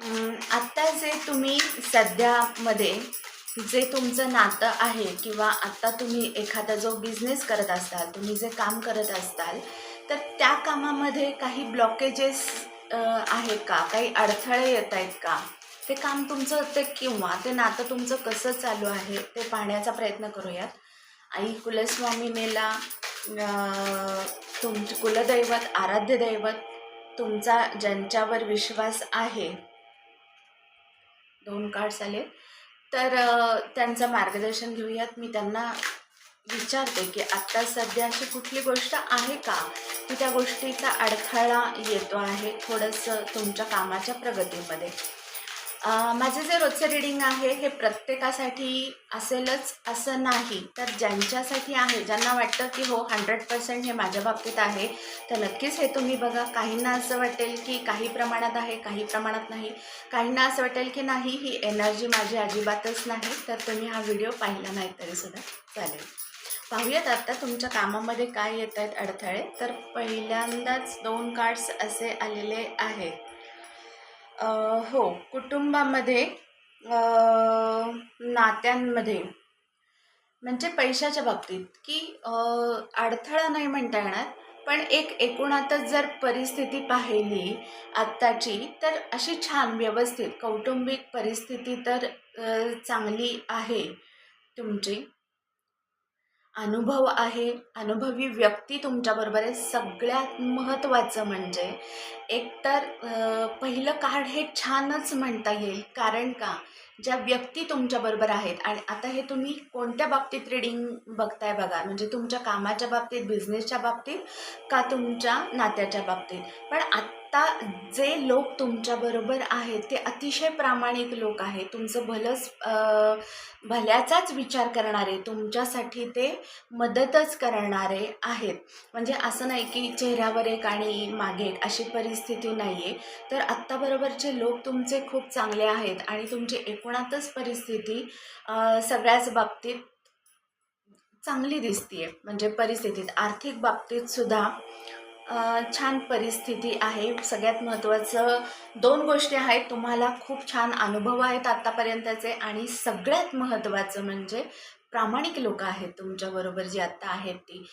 आत्ता जे तुम्ही सध्यामध्ये जे तुमचं नातं आहे किंवा आत्ता तुम्ही एखादा जो बिझनेस करत असाल तुम्ही जे काम करत असाल तर त्या कामामध्ये काही ब्लॉकेजेस आहेत का? काही अडथळे येत आहेत का? ते काम तुमचं ते किंवा ते नातं तुमचं कसं चालू आहे ते पाहण्याचा प्रयत्न करूयात. आई कुलस्वामिनीला तुम तुमचे कुलदैवत आराध्य दैवत तुमचा ज्यांच्यावर विश्वास आहे दोन कार्ड्स आले. तर त्यांचं मार्गदर्शन घेऊयात. मी त्यांना विचारते की आत्ता सध्या अशी कुठली गोष्ट आहे का? की त्या गोष्टीचा अडथळा येतो आहे थोडंसं तुमच्या कामाच्या प्रगतीमध्ये. माझे जे रोजचं रिडिंग आहे हे प्रत्येकासाठी असेलच असं नाही. तर ज्यांच्यासाठी आहे ज्यांना वाटतं की हो हंड्रेड पर्सेंट हे माझ्या बाबतीत आहे तर नक्कीच हे तुम्ही बघा. काहींना असं वाटेल की काही प्रमाणात आहे काही प्रमाणात नाही. काहींना असं वाटेल की नाही ही एनर्जी माझी अजिबातच नाही. तर तुम्ही हा व्हिडिओ पाहिला नाही तरीसुद्धा चालेल. पाहूयात आता तुमच्या कामामध्ये काय येत आहेत अडथळे. तर पहिल्यांदाच दोन कार्ड्स असे आलेले आहेत. हो कुटुंबामध्ये नात्यांमध्ये म्हणजे पैशाच्या बाबतीत की अडथळा नाही म्हणता येणार पण एक एकूणातच जर परिस्थिती पाहिली आत्ताची तर अशी छान व्यवस्थित कौटुंबिक परिस्थिती तर चांगली आहे तुमची. अनुभव आहे. अनुभवी व्यक्ती तुमच्याबरोबर आहे. सगळ्यात महत्त्वाचं म्हणजे एकतर पहिलं कार्ड हे छानच म्हणता येईल. कारण का? ज्या व्यक्ती तुमच्याबरोबर आहेत आणि आता हे तुम्ही कोणत्या बाबतीत रीडिंग बघताय बघा? म्हणजे तुमच्या कामाच्या बाबतीत बिझनेसच्या बाबतीत का तुमच्या नात्याच्या बाबतीत? पण आत्ता जे लोक तुमच्याबरोबर आहेत ते अतिशय प्रामाणिक लोक आहेत. तुमचं भलंच भल्याचाच विचार करणारे तुमच्यासाठी ते मदतच करणारे आहेत. म्हणजे असं नाही की चेहऱ्यावर एक आणि मागे एक अशी परिस्थिती नाही आहे तर आत्ताबरोबरचे लोक तुमचे खूप चांगले आहेत आणि तुमची एकूणातच परिस्थिती सगळ्याच बाबतीत चांगली दिसतीये. म्हणजे परिस्थितीत आर्थिक बाबतीत सुद्धा छान परिस्थिती आहे. सगळ्यात महत्त्वाचं दोन गोष्टी आहेत. तुम्हाला खूप छान अनुभव आहेत आत्तापर्यंतचे आणि सगळ्यात महत्त्वाचं म्हणजे प्रामाणिक लोक आहेत तुमच्याबरोबर जी आत्ता आहेत ती.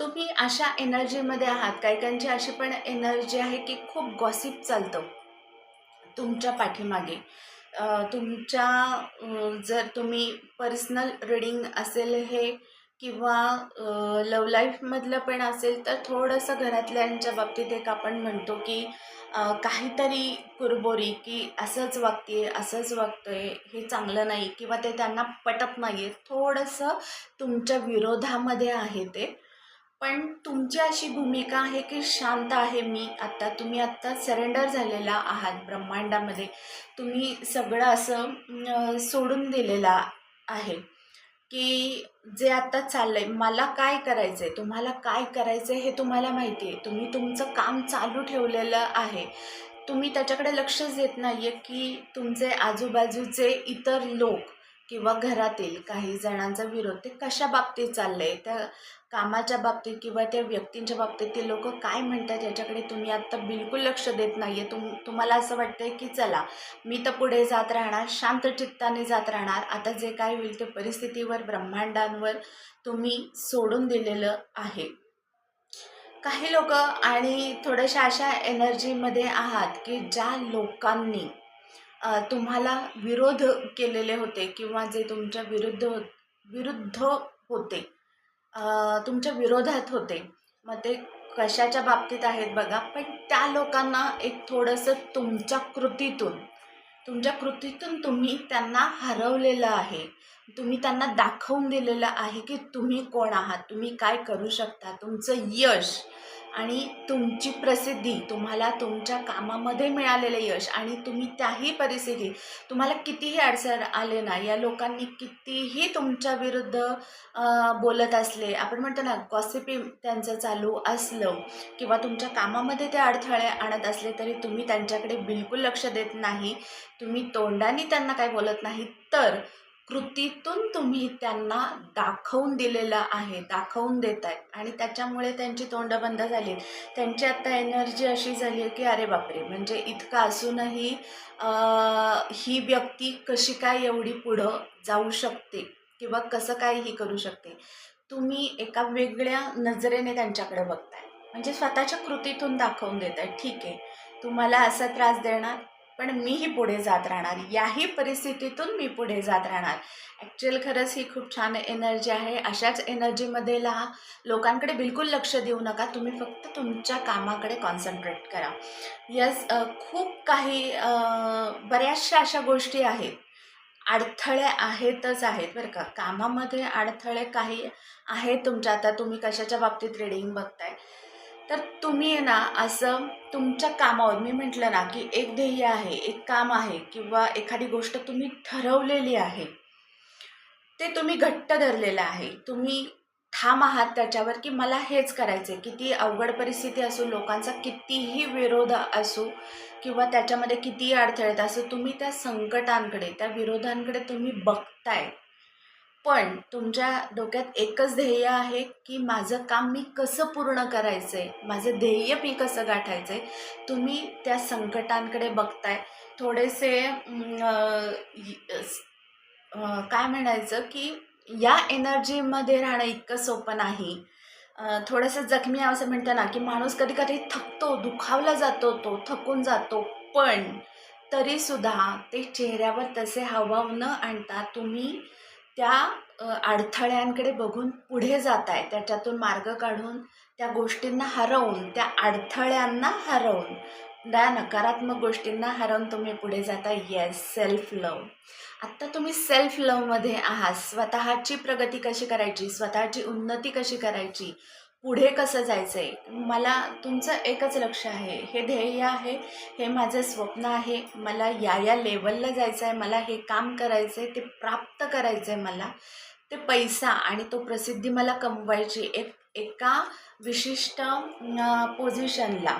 तुम्ही अशा एनर्जीमध्ये आहात. काही काहींची अशी पण एनर्जी आहे की खूप गॉसिप चालतं तुमच्या पाठीमागे. तुमच्या जर तुम्ही पर्सनल रीडिंग असेल हे किंवा लव लाईफमधलं पण असेल तर थोडंसं घरातल्यांच्या बाबतीत एक आपण म्हणतो की काहीतरी कुरबोरी की असंच वागते असंच वागतोय हे चांगलं नाही किंवा ते त्यांना पटत नाही आहे थोडंसं तुमच्या विरोधामध्ये आहे ते. पण तुमची अशी भूमिका आहे की शांत आहे मी आत्ता तुम्ही आत्ता सरेंडर झालेला आहात ब्रह्मांडामध्ये. तुम्ही सगळं असं सोडून दिलेला आहे. की जे आता चाललंय मला काय करायचं आहे तुम्हाला काय करायचं आहे हे तुम्हाला माहिती आहे. तुम्ही तुमचं काम चालू ठेवलेलं आहे. तुम्ही त्याच्याकडे लक्षच देत नाही आहे की तुमचे आजूबाजूचे इतर लोक किंवा घरातील काही जणांचा विरोध ते कशा बाबतीत चाललं आहे त्या कामाच्या बाबतीत किंवा त्या व्यक्तींच्या बाबतीत ते लोक काय म्हणतात याच्याकडे तुम्ही आत्ता बिलकुल लक्ष देत नाही आहे तुम तुम्हाला असं वाटतं आहे की चला मी तर पुढे जात राहणार शांत चित्ताने जात राहणार. आता जे काय होईल ते परिस्थितीवर ब्रह्मांडांवर तुम्ही सोडून दिलेलं आहे. काही लोक आणि थोड्याशा अशा एनर्जीमध्ये आहात की ज्या लोकांनी तुम्हाला विरोध केलेले होते किंवा जे तुमच्या विरुद्ध हो विरुद्ध होते तुमच्या विरोधात होते. मग ते कशाच्या बाबतीत आहेत बघा. पण त्या लोकांना एक थोडंसं तुमच्या कृतीतून तुमच्या कृतीतून तुम्ही त्यांना हरवलेलं आहे. तुम्ही त्यांना दाखवून दिलेलं आहे की तुम्ही कोण आहात तुम्ही काय करू शकता तुमचं यश आणि तुमची प्रसिद्धी तुम्हाला तुमच्या कामामध्ये मिळालेलं यश आणि तुम्ही त्याही परिस्थितीत तुम्हाला कितीही अडचण आले ना या लोकांनी कितीही तुमच्या विरुद्ध बोलत असले आपण म्हणतो ना गॉसिपी त्यांचं चालू असलं किंवा तुमच्या कामामध्ये ते अडथळे आणत असले तरी तुम्ही त्यांच्याकडे बिलकुल लक्ष देत नाही तुम्ही तोंडाने त्यांना काय बोलत नाही तर कृतीतून तुम्ही त्यांना दाखवून दिलेलं आहे दाखवून देत आहेत आणि त्याच्यामुळे त्यांची तोंड बंद झाली. त्यांची आता एनर्जी अशी झाली आहे की अरे बापरे! म्हणजे इतकं असूनही ही व्यक्ती कशी काय एवढी पुढं जाऊ शकते? किंवा कसं काय ही करू शकते? तुम्ही एका वेगळ्या नजरेने त्यांच्याकडे बघताय. म्हणजे स्वतःच्या कृतीतून दाखवून देत आहे ठीक आहे. तुम्हाला असा त्रास देणार? पण मीही पुढे जात राहणार. याही परिस्थितीतून मी पुढे जात राहणार. ॲक्च्युअल खरंच ही खूप छान एनर्जी आहे. अशाच एनर्जीमध्ये लहा लोकांकडे बिलकुल लक्ष देऊ नका. तुम्ही फक्त तुमच्या कामाकडे कॉन्सन्ट्रेट करा. यस खूप काही बऱ्याचशा अशा गोष्टी आहेत. अडथळे आहेतच आहेत बरं का. कामामध्ये अडथळे काही आहेत तुमच्या. आता तुम्ही कशाच्या बाबतीत रिडिंग बघताय? तर तुम्ही आहे ना असं तुमच्या कामावर मी म्हटलं ना की एक ध्येय आहे एक काम आहे किंवा एखादी गोष्ट तुम्ही ठरवलेली आहे ते तुम्ही घट्ट धरलेलं आहे. तुम्ही ठाम आहात त्याच्यावर की मला हेच करायचं आहे किती अवघड परिस्थिती असो लोकांचा कितीही विरोध असो किंवा त्याच्यामध्ये कितीही अडथळे असो तुम्ही त्या संकटांकडे त्या विरोधांकडे तुम्ही बघताय. पण तुमच्या डोक्यात एकच ध्येय आहे की माझं काम मी कसं पूर्ण करायचं आहे माझं ध्येय मी कसं गाठायचं आहे तुम्ही त्या संकटांकडे बघताय. थोडेसे काय म्हणायचं की या एनर्जीमध्ये राहणं इतकं सोपं नाही. थोडंसं जखमी असं म्हणतं ना की माणूस कधी कधी थकतो दुखावला जातो तो थकून जातो. पण तरीसुद्धा ते चेहऱ्यावर तसे हावभाव न आणता तुम्ही त्या अडथळ्यांकडे बघून पुढे जात आहे त्याच्यातून मार्ग काढून त्या गोष्टींना हरवून त्या अडथळ्यांना हरवून त्या नकारात्मक गोष्टींना हरवून तुम्ही पुढे जाता. येस सेल्फ लव आत्ता तुम्ही सेल्फ लवमध्ये आहात. स्वतःची प्रगती कशी करायची? स्वतःची उन्नती कशी करायची? पुढे कसं जायचं आहे मला तुमचं एकच लक्ष आहे. हे ध्येय आहे हे माझं स्वप्न आहे. मला या या लेवलला जायचं आहे मला हे काम करायचं आहे ते प्राप्त करायचं आहे मला. ते पैसा आणि तो प्रसिद्धी मला कमवायची एक एका विशिष्ट पोझिशनला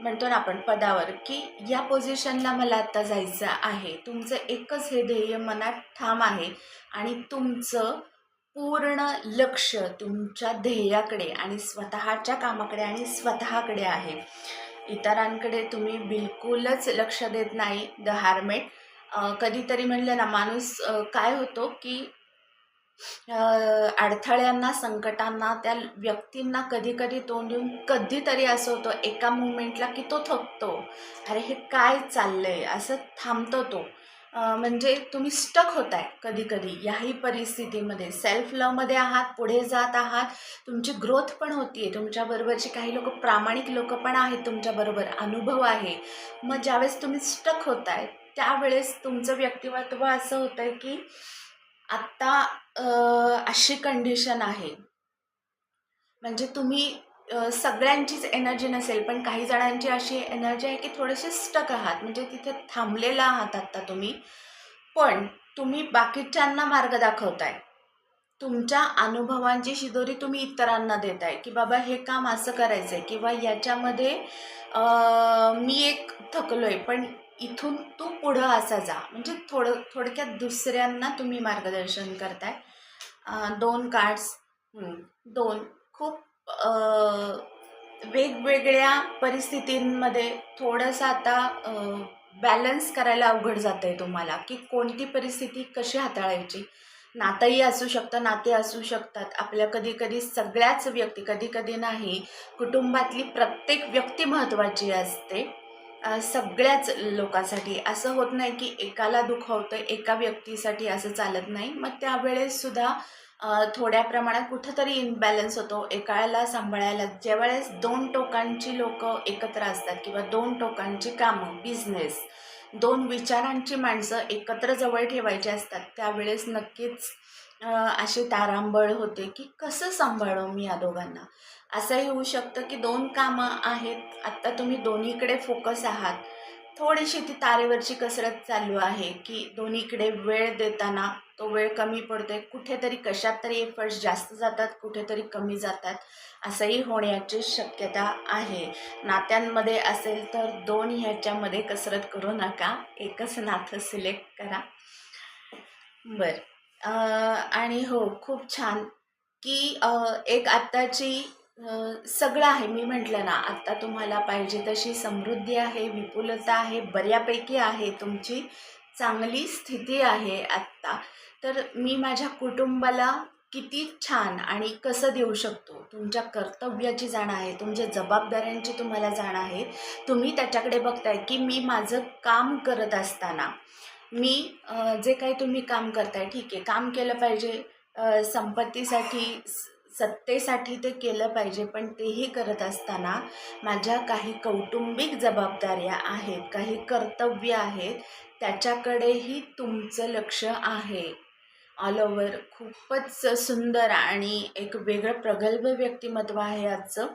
म्हणतो ना आपण पदावर की या पोझिशनला मला आत्ता जायचं आहे. तुमचं एकच हे ध्येय मनात ठाम आहे. आणि तुमचं पूर्ण लक्ष तुमच्या ध्येयाकडे आणि स्वतःच्या कामाकडे आणि स्वतःकडे आहे. इतरांकडे तुम्ही बिलकुलच लक्ष देत नाही द हार्मेट. कधीतरी म्हणलं ना माणूस काय होतो की अडथळ्यांना संकटांना त्या व्यक्तींना कधी कधी तोंड देऊन कधीतरी असं होतं एका मुमेंटला की तो थकतो. अरे हे काय चाललं आहे असं थांबतो तो. म्हणजे तुम्ही स्टक होताय कधी कधी याही परिस्थितीमध्ये सेल्फ लवमध्ये आहात पुढे जात आहात तुमची ग्रोथ पण होती आहे तुमच्याबरोबरची काही लोक प्रामाणिक लोक पण आहेत तुमच्याबरोबर. अनुभव आहे. मग ज्यावेळेस तुम्ही स्टक होताय त्यावेळेस तुमचं व्यक्तिमत्व असं होतं आहे की आत्ता अशी कंडिशन आहे. म्हणजे तुम्ही सगळ्यांचीच एनर्जी नसेल पण काही जणांची अशी एनर्जी आहे की थोडेसे स्टक आहात म्हणजे तिथे थांबलेला आहात आत्ता तुम्ही. पण तुम्ही बाकीच्यांना मार्ग दाखवताय. तुमच्या अनुभवांची शिदोरी तुम्ही इतरांना देताय की बाबा हे काम असं करायचं आहे किंवा याच्यामध्ये मी एक थकलो आहे पण इथून तू पुढं असा जा. म्हणजे थोडं थोडक्यात दुसऱ्यांना तुम्ही मार्गदर्शन करताय. दोन कार्ड्स दोन खूप वेगवेगळ्या परिस्थितींमध्ये थोडंसं आता बॅलन्स करायला अवघड जातं आहे तुम्हाला की कोणती परिस्थिती कशी हाताळायची? नातंही असू शकतं नाते असू शकतात. आपल्या कधी कधी सगळ्याच व्यक्ती कधी कधी नाही कुटुंबातली प्रत्येक व्यक्ती महत्त्वाची असते. सगळ्याच लोकांसाठी. असं होत नाही की एकाला दुखावतं एका व्यक्तीसाठी असं चालत नाही. मग त्यावेळेससुद्धा थोड्या प्रमाणात कुठंतरी इनबॅलन्स होतो. एकाला सांभाळायला ज्यावेळेस दोन टोकांची लोक एकत्र असतात किंवा दोन टोकांची कामं बिझनेस दोन विचारांची माणसं एकत्र जवळ ठेवायची असतात त्यावेळेस नक्कीच अशी तारांबळ होते की कसं सांभाळू मी या दोघांना? असंही होऊ शकतं की दोन कामं आहेत आत्ता तुम्ही दोन्हीकडे फोकस आहात. थोडीशी ती तारेवरची कसरत चालू आहे की दोन्हीकडे वेळ देताना तो वेळ कमी पडतोय. कुठेतरी कशात तरी एफर्ट्स जास्त जातात कुठेतरी कमी जातात असंही होण्याची शक्यता आहे. नात्यांमध्ये असेल तर दोन ह्याच्यामध्ये कसरत करू नका. एकच नातं सिलेक्ट करा. बरं. आणि हो खूप छान. की एक आत्ताची सगळं आहे. मी म्हटलं ना आत्ता तुम्हाला पाहिजे तशी समृद्धी आहे विपुलता आहे बऱ्यापैकी आहे तुमची चांगली स्थिती आहे आत्ता. तर मी माझ्या कुटुंबाला किती छान आणि कसं देऊ शकतो? तुमच्या कर्तव्याची जाण आहे तुमच्या जबाबदाऱ्यांची तुम्हाला जाण आहे. तुम्ही त्याच्याकडे बघताय की मी माझं काम करत असताना मी जे काही तुम्ही काम करताय ठीक आहे. काम केलं पाहिजे संपत्तीसाठी सत्तेसाठी ते केलं पाहिजे पण तेही करत असताना माझ्या काही कौटुंबिक जबाबदाऱ्या आहेत काही कर्तव्य आहेत त्याच्याकडेही तुमचं लक्ष आहे. ऑल ओव्हर खूपच सुंदर आणि एक वेगळं प्रगल्भ व्यक्तिमत्व आहे आजचं.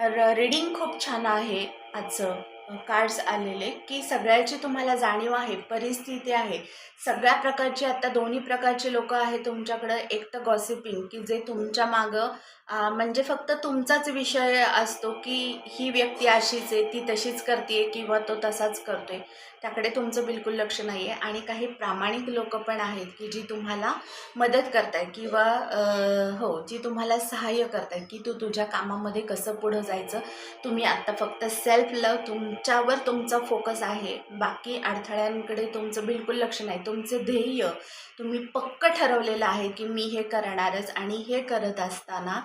र रीडिंग खूप छान आहे आजचं. कार्ड्स आलेले की सगळ्याची तुम्हाला जाणीव आहे परिस्थिती आहे. सगळ्या प्रकारची आता दोन्ही प्रकारचे लोक आहेत तुमच्याकडं. एक तर गॉसिपिंग की जे तुमच्या मागं म्हणजे फक्त तुमचाच विषय असतो की ही व्यक्ती अशीच आहे ती तशीच करते किंवा तो तसाच करतोय. त्याकडे तुमचं बिलकुल लक्ष नाही आहे आणि काही प्रामाणिक लोक पण आहेत की जी तुम्हाला मदत करताय किंवा हो जी तुम्हाला सहाय्य करताय की तू तुझ्या कामामध्ये कसं पुढं जायचं. तुम्ही आत्ता फक्त सेल्फ लव तुमच्यावर तुमचा फोकस आहे. बाकी अडथळ्यांकडे तुमचं बिलकुल लक्ष नाही. तुमचं ध्येय तुम्ही पक्क ठरवलेलं आहे की मी हे करणारच आणि हे करत असताना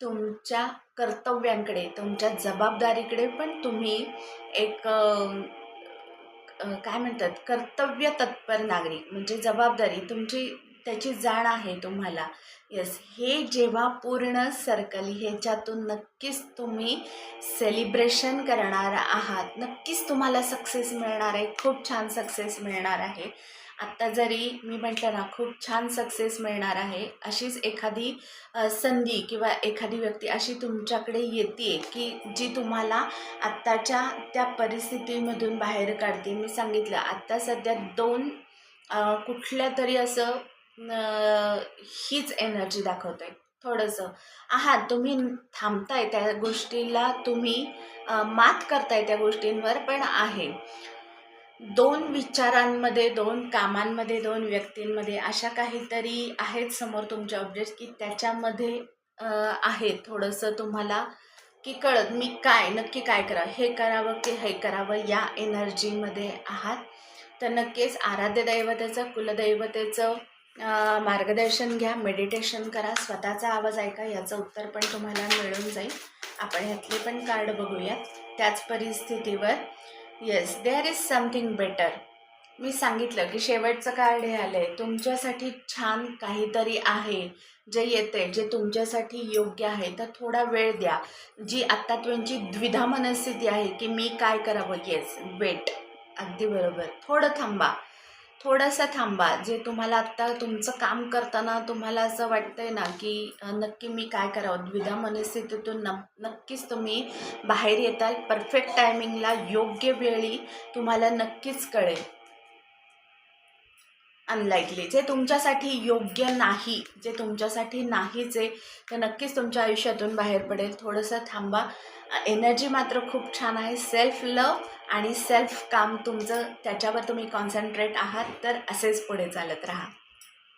तुमच्या कर्तव्यांकडे तुमच्या जबाबदारीकडे पण तुम्ही एक काय म्हणतात कर्तव्य तत्पर नागरिक म्हणजे जबाबदारी तुमची त्याची जाण आहे तुम्हाला. येस हे जेव्हा पूर्ण सर्कल ह्याच्यातून नक्कीच तुम्ही सेलिब्रेशन करणार आहात. नक्कीच तुम्हाला सक्सेस मिळणार आहे. खूप छान सक्सेस मिळणार आहे. आत्ता जरी मी म्हटलं ना खूप छान सक्सेस मिळणार आहे अशीच एखादी संधी किंवा एखादी व्यक्ती अशी तुमच्याकडे येते की जी तुम्हाला आत्ताच्या त्या परिस्थितीमधून बाहेर काढते. मी सांगितलं आत्ता सध्या दोन कुठल्या तरी असं हीच एनर्जी दाखवत आहे थोडंसं. आहात तुम्ही थांबताय त्या गोष्टीला तुम्ही मात करताय त्या गोष्टींवर पण आहे. दोन विचारांमध्ये दोन कामांमध्ये दोन व्यक्तींमध्ये अशा काहीतरी आहेत समोर तुमचे ऑब्जेक्ट की त्याच्यामध्ये आहे थोडंसं तुम्हाला की कळत मी काय नक्की काय करावं हे करावं की हे करावं या एनर्जीमध्ये आहात. तर नक्कीच आराध्य दैवतेचं कुलदैवतेचं मार्गदर्शन घ्या मेडिटेशन करा स्वतःचा आवाज ऐका याचं उत्तर पण तुम्हाला मिळून जाईल. आपण ह्यातले पण कार्ड बघूयात. त्याच परिस्थितीवर yes there is something better मी सांगितलं की शेवटचं कार्ड हे आलं आहे तुमच्यासाठी छान काहीतरी आहे जे येते जे तुमच्यासाठी योग्य आहे. तर थोडा वेळ द्या. जी आत्ता तुमची द्विधा मनस्थिती आहे की मी काय करावं? येस वेट अगदी बरोबर. थोडं थांबा. थोडंसं थांबा. जे तुम्हाला आत्ता तुमचं काम करताना तुम्हाला असं वाटतंय ना की नक्की मी काय करावं? द्विधा मनस्थितीतून न नक्कीच तुम्ही बाहेर येताल परफेक्ट टायमिंगला योग्य वेळी तुम्हाला नक्कीच कळेल. अनलाइकली जे तुमच्यासाठी योग्य नाही जे तुमच्यासाठी नाहीच आहे ते नक्कीच तुमच्या आयुष्यातून बाहेर पडेल. थोडंसं थांबा. एनर्जी मात्र खूप छान आहे. सेल्फ लव आणि सेल्फ काम तुमचं त्याच्यावर तुम्ही कॉन्सन्ट्रेट आहात तर असेच पुढे चालत राहा.